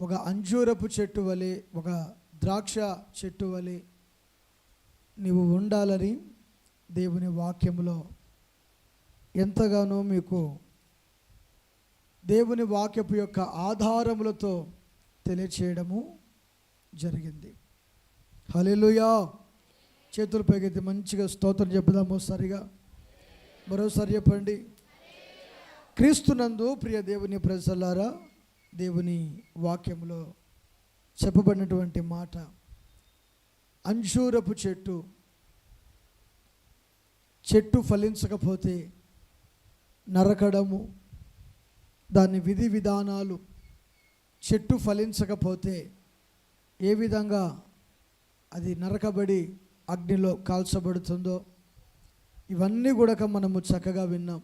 ఒక అంజూరపు చెట్టు వలె ఒక ద్రాక్ష చెట్టు వలె నీవు ఉండాలని దేవుని వాక్యంలో ఎంతగానో మీకు దేవుని వాక్యపు యొక్క ఆధారములతో తెలియచేయడము జరిగింది. హలెలుయా చేతులు పైకెత్తి మంచిగా స్తోత్రం చెప్పుదాము సరిగా. మరోసారి చెప్పండి. క్రీస్తునందు ప్రియ దేవుని ప్రజలారా దేవుని వాక్యంలో చెప్పబడినటువంటి మాట అంజూరపు చెట్టు. చెట్టు ఫలించకపోతే నరకడము దాని విధి విధానాలు చెట్టు ఫలించకపోతే ఏ విధంగా అది నరకబడి అగ్నిలో కాల్చబడుతుందో ఇవన్నీ కూడా మనము చక్కగా విన్నాం.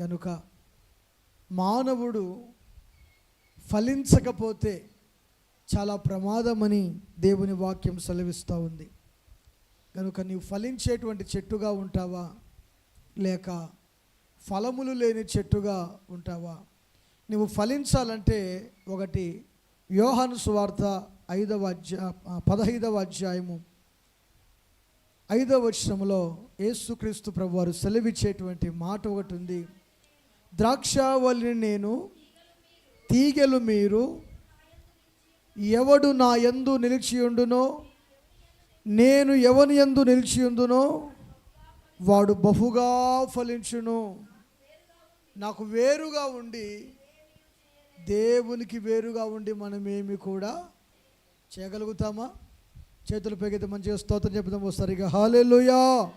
కనుక మానవుడు ఫలించకపోతే చాలా ప్రమాదమని దేవుని వాక్యం సెలవిస్తూ ఉంది. కనుక నీవు ఫలించేటువంటి చెట్టుగా ఉంటావా? లేక ఫలములు లేని చెట్టుగా ఉంటావా? నువ్వు ఫలించాలంటే ఒకటి యోహాను సువార్త ఐదవ అధ్యా పదహైదవ అధ్యాయము ఐదవ వచనంలో యేసుక్రీస్తు ప్రభువారు సెలవిచ్చేటువంటి మాట ఒకటి ఉంది. ద్రాక్షావల్లిని నేను తీగెలు మీరు ఎవడు నా ఎందు నిలిచియుండునో నేను ఎవని ఎందు నిలిచియుందునో వాడు బహుగా ఫలించును. నాకు వేరుగా ఉండి దేవునికి వేరుగా ఉండి మనమేమి కూడా చేయగలుగుతామా? చేతులు పెగితే మంచిగా స్తోత్రం చెప్తాము సరిగా హాలేలుయా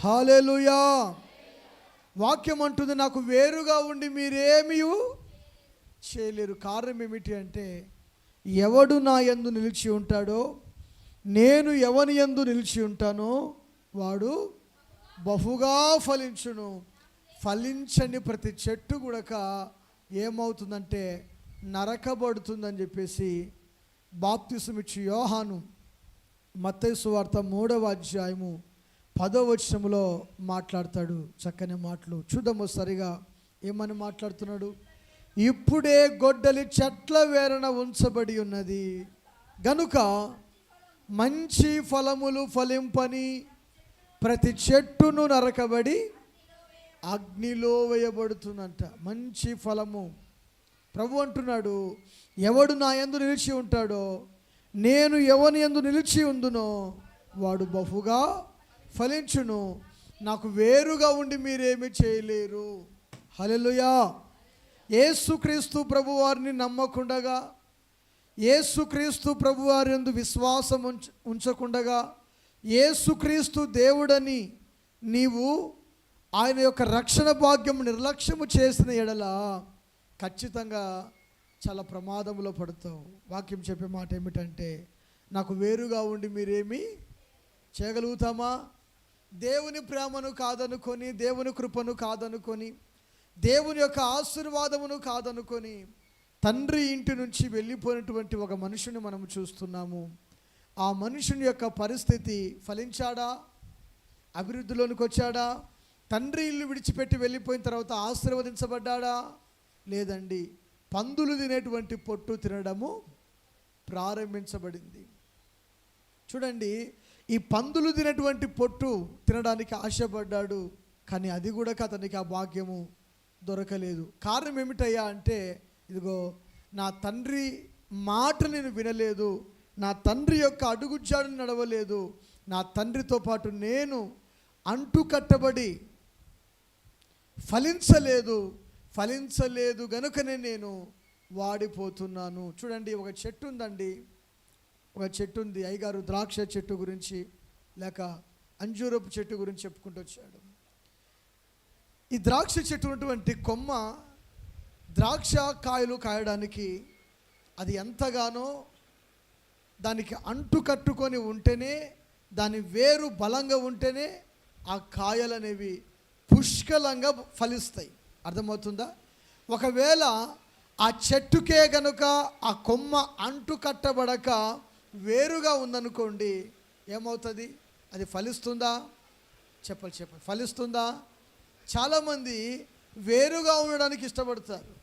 హాలేలుయా వాక్యం అంటుంది నాకు వేరుగా ఉండి మీరేమీ చేయలేరు. కారణం ఏమిటి అంటే ఎవడు నా యందు నిలిచి ఉంటాడో నేను ఎవని యందు నిలిచి ఉంటానో వాడు బహుగా ఫలించును. ఫలించని ప్రతి చెట్టు కూడాక ఏమవుతుందంటే నరకబడుతుందని చెప్పేసి బాప్తిసమిచ్చి యోహాను మత్తయి వార్త మూడవ అధ్యాయము పదవచనంలో మాట్లాడతాడు. చక్కని మాటలు. చూద్దాము సరిగా ఏమని మాట్లాడుతున్నాడు? ఇప్పుడే గొడ్డలి చెట్ల వేరన ఉంచబడి ఉన్నది. గనుక మంచి ఫలములు ఫలింపని ప్రతి చెట్టును నరకబడి అగ్నిలో వేయబడుతుందంట. మంచి ఫలము. ప్రభు అంటున్నాడు ఎవడు నా ఎందు నిలిచి ఉంటాడో నేను ఎవని ఎందు నిలిచి ఉందునో వాడు బహుగా ఫలించును. నాకు వేరుగా ఉండి మీరేమి చేయలేరు. హలెలుయా ఏసుక్రీస్తు ప్రభు వారిని నమ్మకుండగా ఏసుక్రీస్తు ప్రభు వారి విశ్వాసం ఉంచ ఉంచకుండగా ఏసుక్రీస్తు దేవుడని నీవు ఆయన యొక్క రక్షణ భాగ్యం నిర్లక్ష్యము చేసిన ఎడల ఖచ్చితంగా చాలా ప్రమాదంలో పడతావు. వాక్యం చెప్పే మాట ఏమిటంటే నాకు వేరుగా ఉండి మీరేమి చేయగలుగుతామా? దేవుని ప్రేమను కాదనుకొని దేవుని కృపను కాదనుకొని దేవుని యొక్క ఆశీర్వాదమును కాదనుకొని తండ్రి ఇంటి నుంచి వెళ్ళిపోయినటువంటి ఒక మనుషుని మనం చూస్తున్నాము. ఆ మనుషుని యొక్క పరిస్థితి ఫలించాడా? అభివృద్ధిలోనికి వచ్చాడా? తండ్రి ఇల్లు విడిచిపెట్టి వెళ్ళిపోయిన తర్వాత ఆశీర్వదించబడ్డాడా? లేదండి. పందులు తినేటువంటి పొట్టు తినడము ప్రారంభించబడింది. చూడండి ఈ పందులు తినేటువంటి పొట్టు తినడానికి ఆశపడ్డాడు కానీ అది కూడా అతనికి ఆ భాగ్యము దొరకలేదు. కారణం ఏమిటయ్యా అంటే ఇదిగో నా తండ్రి మాట నేను వినలేదు. నా తండ్రి యొక్క అడుగుజాడు నడవలేదు. నా తండ్రితో పాటు నేను అంటు కట్టబడి ఫలించలేదు. ఫలించలేదు గనుకనే నేను వాడిపోతున్నాను. చూడండి ఒక చెట్టు ఉందండి. ఒక చెట్టు ఉంది. అయ్యగారు ద్రాక్ష చెట్టు గురించి లేక అంజూరపు చెట్టు గురించి చెప్పుకుంటూ వచ్చాడు. ఈ ద్రాక్ష చెట్టు ఉన్నటువంటి కొమ్మ ద్రాక్ష కాయలు కాయడానికి అది ఎంతగానో దానికి అంటు కట్టుకొని ఉంటేనే దాని వేరు బలంగా ఉంటేనే ఆ కాయలు అనేవి పుష్కలంగా ఫలిస్తాయి. అర్థమవుతుందా? ఒకవేళ ఆ చెట్టుకే గనుక ఆ కొమ్మ అంటు కట్టబడక వేరుగా ఉందనుకోండి ఏమవుతుంది? అది ఫలిస్తుందా? చెప్పాలి చెప్పాలి ఫలిస్తుందా? చాలామంది వేరుగా ఉండడానికి ఇష్టపడతారు.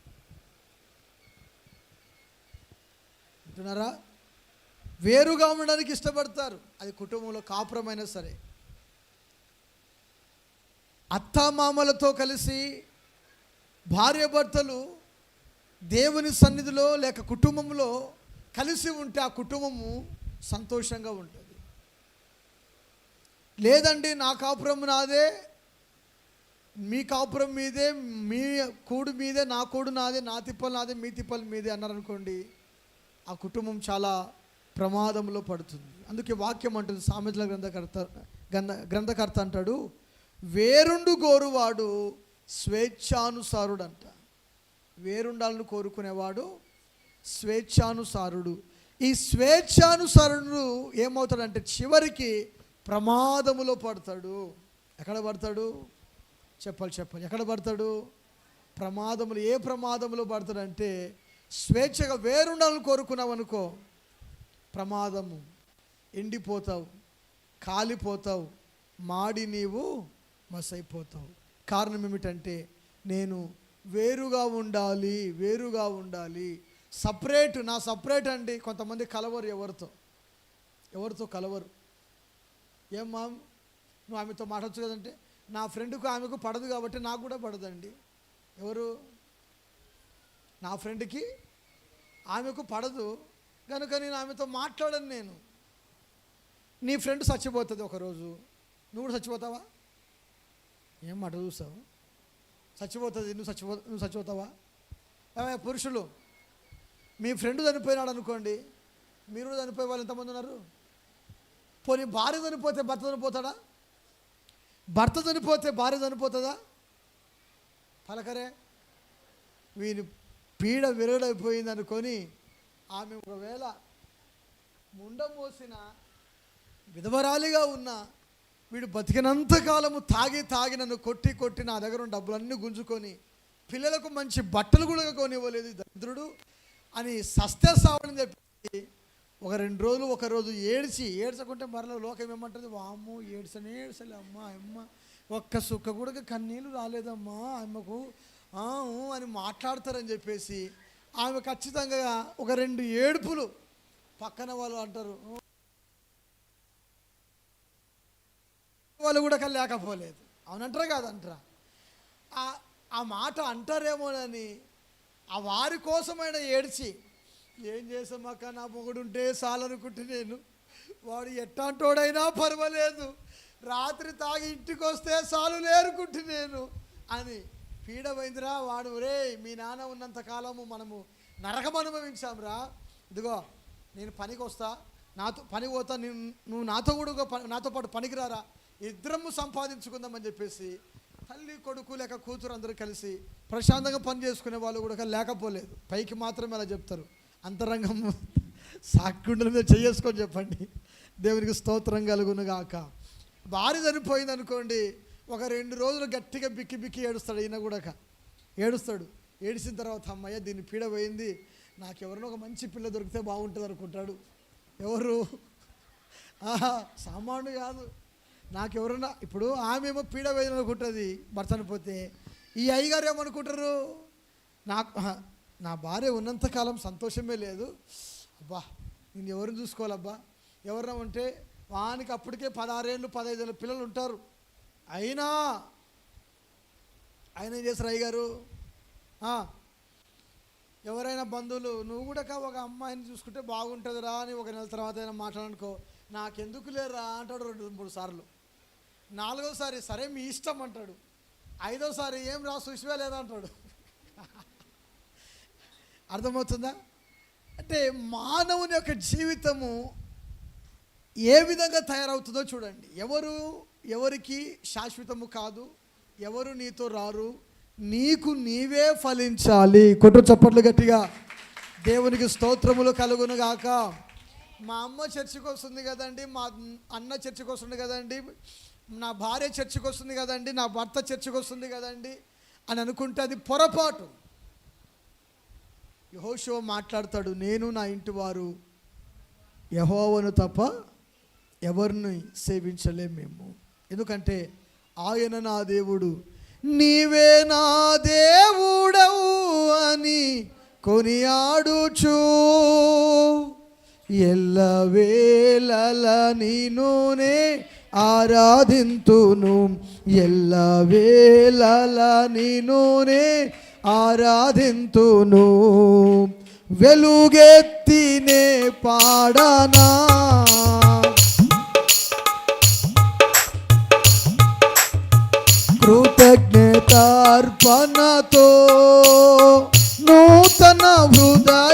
అంటున్నారా వేరుగా ఉండడానికి ఇష్టపడతారు. అది కుటుంబంలో కాపురమైనా సరే. అత్తామామలతో కలిసి భార్యాభర్తలు దేవుని సన్నిధిలో లేక కుటుంబంలో కలిసి ఉంటే ఆ కుటుంబము సంతోషంగా ఉంటుంది. లేదండి నా కాపురం నాదే మీ కాపురం మీదే మీ కూడు మీదే నా కూడు నాదే నా తిప్పలు నాదే మీ తిప్పలు మీదే అన్నారనుకోండి ఆ కుటుంబం చాలా ప్రమాదంలో పడుతుంది. అందుకే వాక్యం అంటుంది సామెతల గ్రంథకర్త గ్రంథ గ్రంథకర్త అంటాడు వేరుండు గోరువాడు స్వేచ్ఛానుసారుడు అంట వేరుండాలను కోరుకునేవాడు స్వేచ్ఛానుసారుడు. ఈ స్వేచ్ఛానుసారుడు ఏమవుతాడంటే చివరికి ప్రమాదములో పడతాడు. ఎక్కడ పడతాడు? చెప్పాలి చెప్పాలి. ఎక్కడ పడతాడు? ప్రమాదములు ఏ ప్రమాదములో పడతాడంటే స్వేచ్ఛగా వేరుండాలని కోరుకున్నావు అనుకో ప్రమాదము ఎండిపోతావు కాలిపోతావు మాడి నీవు మసైపోతావు. కారణం ఏమిటంటే నేను వేరుగా ఉండాలి వేరుగా ఉండాలి. సపరేట్ నా సపరేట్ అండి. కొంతమంది కలవరు ఎవరితో? ఎవరితో కలవరు? ఏం మామ్? నువ్వు ఆమెతో మాట్లాడచ్చు కదంటే? నా ఫ్రెండ్కు ఆమెకు పడదు కాబట్టి నాకు కూడా పడదండి. ఎవరు? నా ఫ్రెండ్కి ఆమెకు పడదు. కనుక నేను ఆమెతో మాట్లాడను నేను. నీ ఫ్రెండ్ చచ్చిపోతుంది ఒకరోజు. నువ్వు కూడా చచ్చిపోతావా? ఏం మాట చూస్తావు చచ్చిపోతుంది. నువ్వు చచ్చిపో నువ్వు చచ్చిపోతావా? ఏమైనా పురుషులు మీ ఫ్రెండ్ చనిపోయినాడు అనుకోండి. మీరు కూడా చనిపోయే వాళ్ళు ఎంతమంది ఉన్నారు? పోనీ భార్య చనిపోతే భర్త చనిపోతాడా? భర్త చనిపోతే భార్య చనిపోతుందా? పలకరే. వీని పీడ విరగడైపోయింది అనుకొని ఆమె ఒకవేళ ముండ మోసిన విధవరాలిగా ఉన్న వీడు బతికినంత కాలము తాగి తాగి నన్ను కొట్టి కొట్టి నా దగ్గర ఉన్న డబ్బులన్నీ గుంజుకొని పిల్లలకు మంచి బట్టలు కూడా కొనివ్వలేదు దరిద్రుడు అని సస్తే సావని చెప్పి ఒక రెండు రోజులు ఒక రోజు ఏడ్చి ఏడ్చకుంటే మరలా లోకం ఏమంటుంది? వామ్ము ఏడ్చని ఏడ్చలే అమ్మ అమ్మ. ఒక్క సుక్క కూడా కన్నీళ్ళు రాలేదమ్మా అమ్మకు. అని మాట్లాడతారని చెప్పేసి ఆమె ఖచ్చితంగా ఒక రెండు ఏడుపులు పక్కన వాళ్ళు అంటారు. వాళ్ళు కూడా లేకపోలేదు. అవునంటారా కాదంటారా. ఆ- ఆ మాట అంటారేమోనని ఆ వారి కోసమైనా ఏడ్చి ఏం చేసామక్క నా మొగుడుంటే సాలనుకుంటే నేను. వాడు ఎట్టాంటోడైనా పర్వాలేదు. రాత్రి తాగి ఇంటికి వస్తే సాలు లేరుకుంటే నేను అని పీడమైందిరా. వాడు రే మీ నాన్న ఉన్నంత కాలము మనము నరకం అనుభవించాంరా. ఇదిగో నేను పనికి వస్తా నాతో పని పోతా. నేను నువ్వు నాతో కూడా పని- నాతో పాటు పనికి రారా ఇద్దరము సంపాదించుకుందామని చెప్పేసి తల్లి కొడుకు లేక కూతురు అందరూ కలిసి ప్రశాంతంగా పని చేసుకునే వాళ్ళు కూడా లేకపోలేదు. పైకి మాత్రమే అలా చెప్తారు. అంతరంగం సాక్కుండల మీద చేసుకొని చెప్పండి. దేవునికి స్తోత్రం కలుగును గాక భార్య చనిపోయింది అనుకోండి ఒక రెండు రోజులు గట్టిగా బిక్కి బిక్కి ఏడుస్తాడు ఈయన కూడా. ఏడుస్తాడు. ఏడిసిన తర్వాత అమ్మయ్య దీన్ని పీడ పోయింది. నాకెవరినో ఒక మంచి పిల్ల దొరికితే బాగుంటుంది అనుకుంటాడు. ఎవరు? ఆహా సామాన్లు కాదు. నాకెవరన్నా ఇప్పుడు ఆమె ఏమో పీడ వేదన అనుకుంటుంది భర్త చనిపోతే. ఈ అయ్యగారు ఏమనుకుంటారు? నాకు నా భార్య ఉన్నంతకాలం సంతోషమే లేదు. అబ్బా నేను ఎవరిని చూసుకోవాలబ్బా? ఎవరన్నా ఉంటే వానికి అప్పటికే పదహారేళ్ళు పదహైదు పిల్లలు ఉంటారు. అయినా ఆయన ఏం చేస్తారు అయ్యగారు? ఎవరైనా బంధువులు నువ్వు కూడా ఒక అమ్మాయిని చూసుకుంటే బాగుంటుందిరా అని ఒక నెల తర్వాత అయినా మాట్లాడనుకో. నాకెందుకు లేరా అంటాడు రెండు మూడు సార్లు. నాలుగోసారి సరే మీ ఇష్టం అంటాడు. ఐదోసారి ఏం రా సుష్వే లేదా అంటాడు అర్థమవుతుందా? అంటే మానవుని యొక్క జీవితము ఏ విధంగా తయారవుతుందో చూడండి. ఎవరు ఎవరికి శాశ్వతము కాదు ఎవరు నీతో రారు నీకు నీవే ఫలించాలి. కొట్టు చప్పట్లు గట్టిగా. దేవునికి స్తోత్రములు కలుగును గాక. మా అమ్మ చర్చికి వస్తుంది కదండి మా అన్న చర్చికి వస్తుంది కదండి నా భార్య చర్చికి వస్తుంది కదండి నా భర్త చర్చికి వస్తుంది కదండి అని అనుకుంటే అది పొరపాటు. యహోషో మాట్లాడతాడు నేను నా ఇంటి వారు యహోవను తప్ప ఎవరిని సేవించలేము మేము. ఎందుకంటే ఆయన నా దేవుడు నీవే నా దేవుడవు అని కొనియాడుచు. ఎల్లవేళల నీనునే ఆరాధింతును ఎల్లవేళల నీనునే ఆరాధింతును. వెలుగెత్తినే పాడనా. కృతజ్ఞతార్పణతో నూతన హృదయ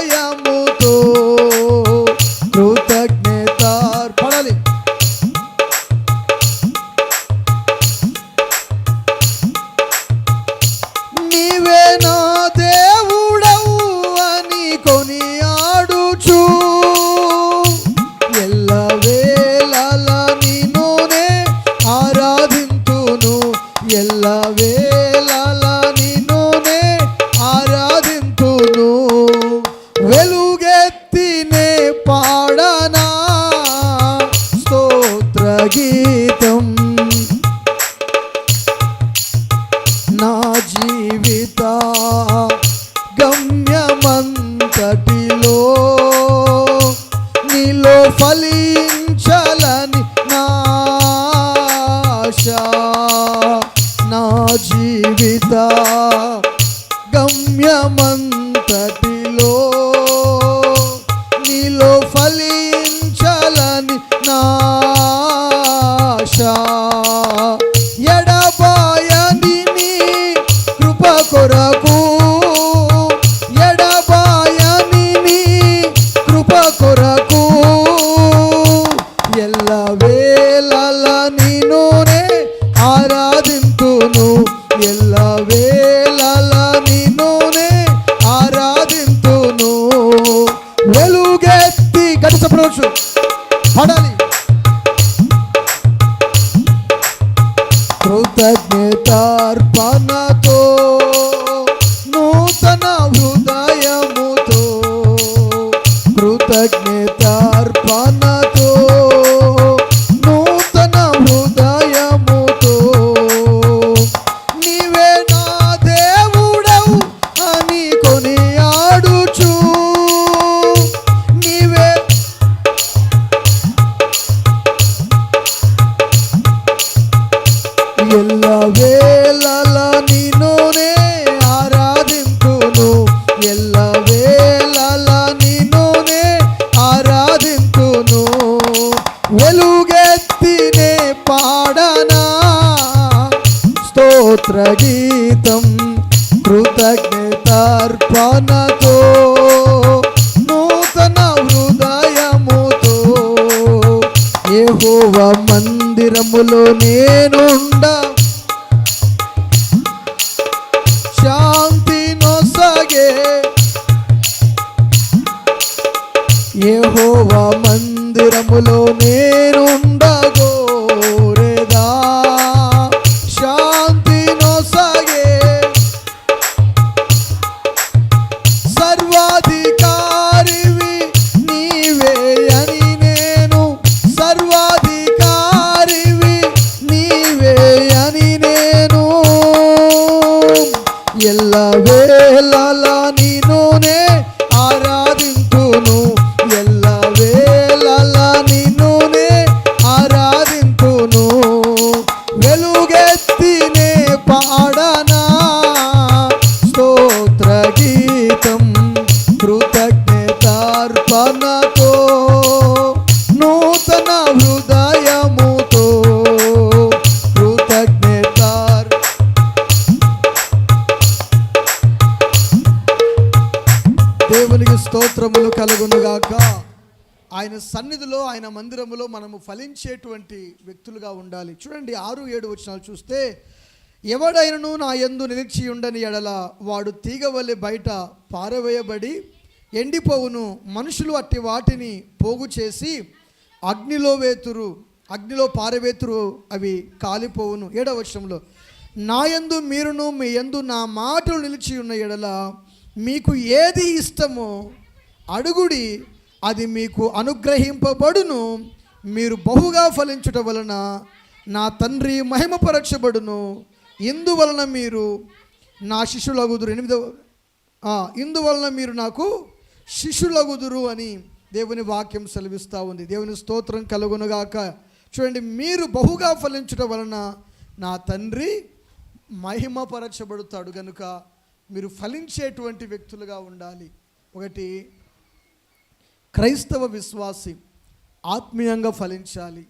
నా జీవిత గమ్యమంతటిలో Yeah. అని మందిరములో నేనుండ శాంతి నొసగే. యెహోవ మందిరములో కలుగునుగాక. ఆయన సన్నిధిలో ఆయన మందిరములో మనము ఫలించేటువంటి వ్యక్తులుగా ఉండాలి. చూడండి ఆరు ఏడు వచనాలు చూస్తే ఎవడైనను నా యందు నిలిచి ఉండని ఎడల వాడు తీగవల్లి బయట పారవేయబడి ఎండిపోవును. మనుషులు అట్టి వాటిని పోగు చేసి అగ్నిలో వేతురు అగ్నిలో పారవేతురు అవి కాలిపోవును. ఏడవ వచనంలో నా యందు మీరును మీ యందు నా మాటలు నిలిచి ఉన్న ఎడల మీకు ఏది ఇష్టమో అడుగుడి అది మీకు అనుగ్రహింపబడును. మీరు బహుగా ఫలించుట వలన నా తండ్రి మహిమపరచబడును. ఇందువలన మీరు నా శిష్యులగుదురు ఎనిమిదవ ఇందువలన మీరు నాకు శిష్యులగుదురు అని దేవుని వాక్యం సెలవిస్తూ ఉంది. దేవుని స్తోత్రం కలుగునుగాక. చూడండి మీరు బహుగా ఫలించడం వలన నా తండ్రి మహిమపరచబడతాడు. గనుక మీరు ఫలించేటువంటి వ్యక్తులుగా ఉండాలి. ఒకటి క్రైస్తవ విశ్వాసి ఆత్మీయంగా ఫలించాలి.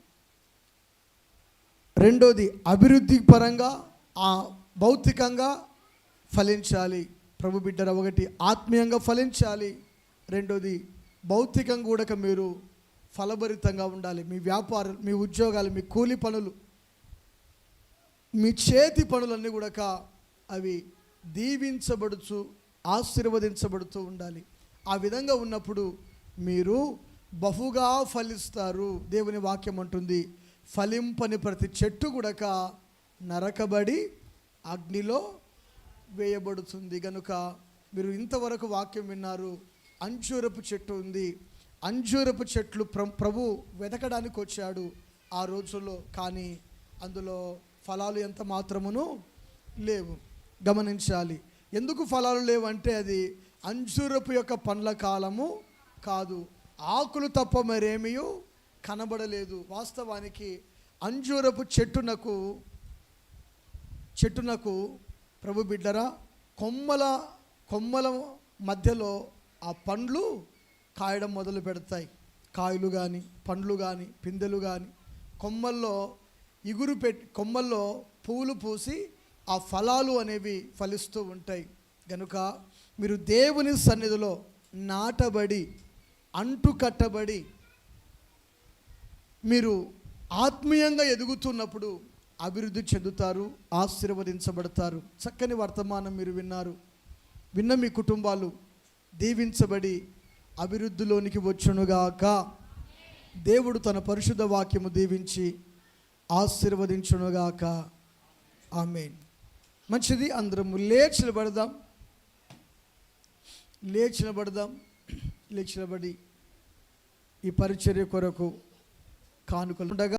రెండోది అభివృద్ధి పరంగా ఆ భౌతికంగా ఫలించాలి. ప్రభు బిడ్డర ఒకటి ఆత్మీయంగా ఫలించాలి. రెండోది భౌతికంగా కూడా మీరు ఫలభరితంగా ఉండాలి. మీ వ్యాపారం మీ ఉద్యోగాలు మీ కూలి పనులు మీ చేతి పనులన్నీ కూడా అవి దీవించబడుచు ఆశీర్వదించబడుతూ ఉండాలి. ఆ విధంగా ఉన్నప్పుడు మీరు బహుగా ఫలిస్తారు. దేవుని వాక్యం అంటుంది ఫలింపని ప్రతి చెట్టు గుడక నరకబడి అగ్నిలో వేయబడుతుంది. గనుక మీరు ఇంతవరకు వాక్యం విన్నారు అంజూరపు చెట్టు ఉంది. అంజూరపు చెట్లు ప్ర ప్రభు వెతకడానికి వచ్చాడు ఆ రోజుల్లో కానీ అందులో ఫలాలు ఎంత మాత్రమును లేవు. గమనించాలి. ఎందుకు ఫలాలు లేవు అంటే అది అంజూరపు యొక్క పండ్ల కాలము కాదు. ఆకులు తప్ప మరేమీ కనబడలేదు. వాస్తవానికి అంజూరపు చెట్టునకు చెట్టునకు ప్రభు బిడ్డరా కొమ్మల కొమ్మల మధ్యలో ఆ పండ్లు కాయడం మొదలు పెడతాయి. కాయలు కానీ పండ్లు కానీ పిందెలు కానీ కొమ్మల్లో ఇగురు పెట్టి కొమ్మల్లో పువ్వులు పూసి ఆ ఫలాలు అనేవి ఫలిస్తూ ఉంటాయి. కనుక మీరు దేవుని సన్నిధిలో నాటబడి అంటు కట్టబడి మీరు ఆత్మీయంగా ఎదుగుతున్నప్పుడు అభివృద్ధి చెందుతారు ఆశీర్వదించబడతారు. చక్కని వర్తమానం మీరు విన్నారు. విన్న మీ కుటుంబాలు దీవించబడి అభివృద్ధిలోనికి వచ్చునుగాక. దేవుడు తన పరిశుద్ధ వాక్యము దీవించి ఆశీర్వదించునుగాక. ఆమెన్. మంచిది అందరము లేచి నిలబడదాం లేచి నిలబడదాం లేచి నిలబడి ఈ పరిచర్య కొరకు కానుకలు ఉండగా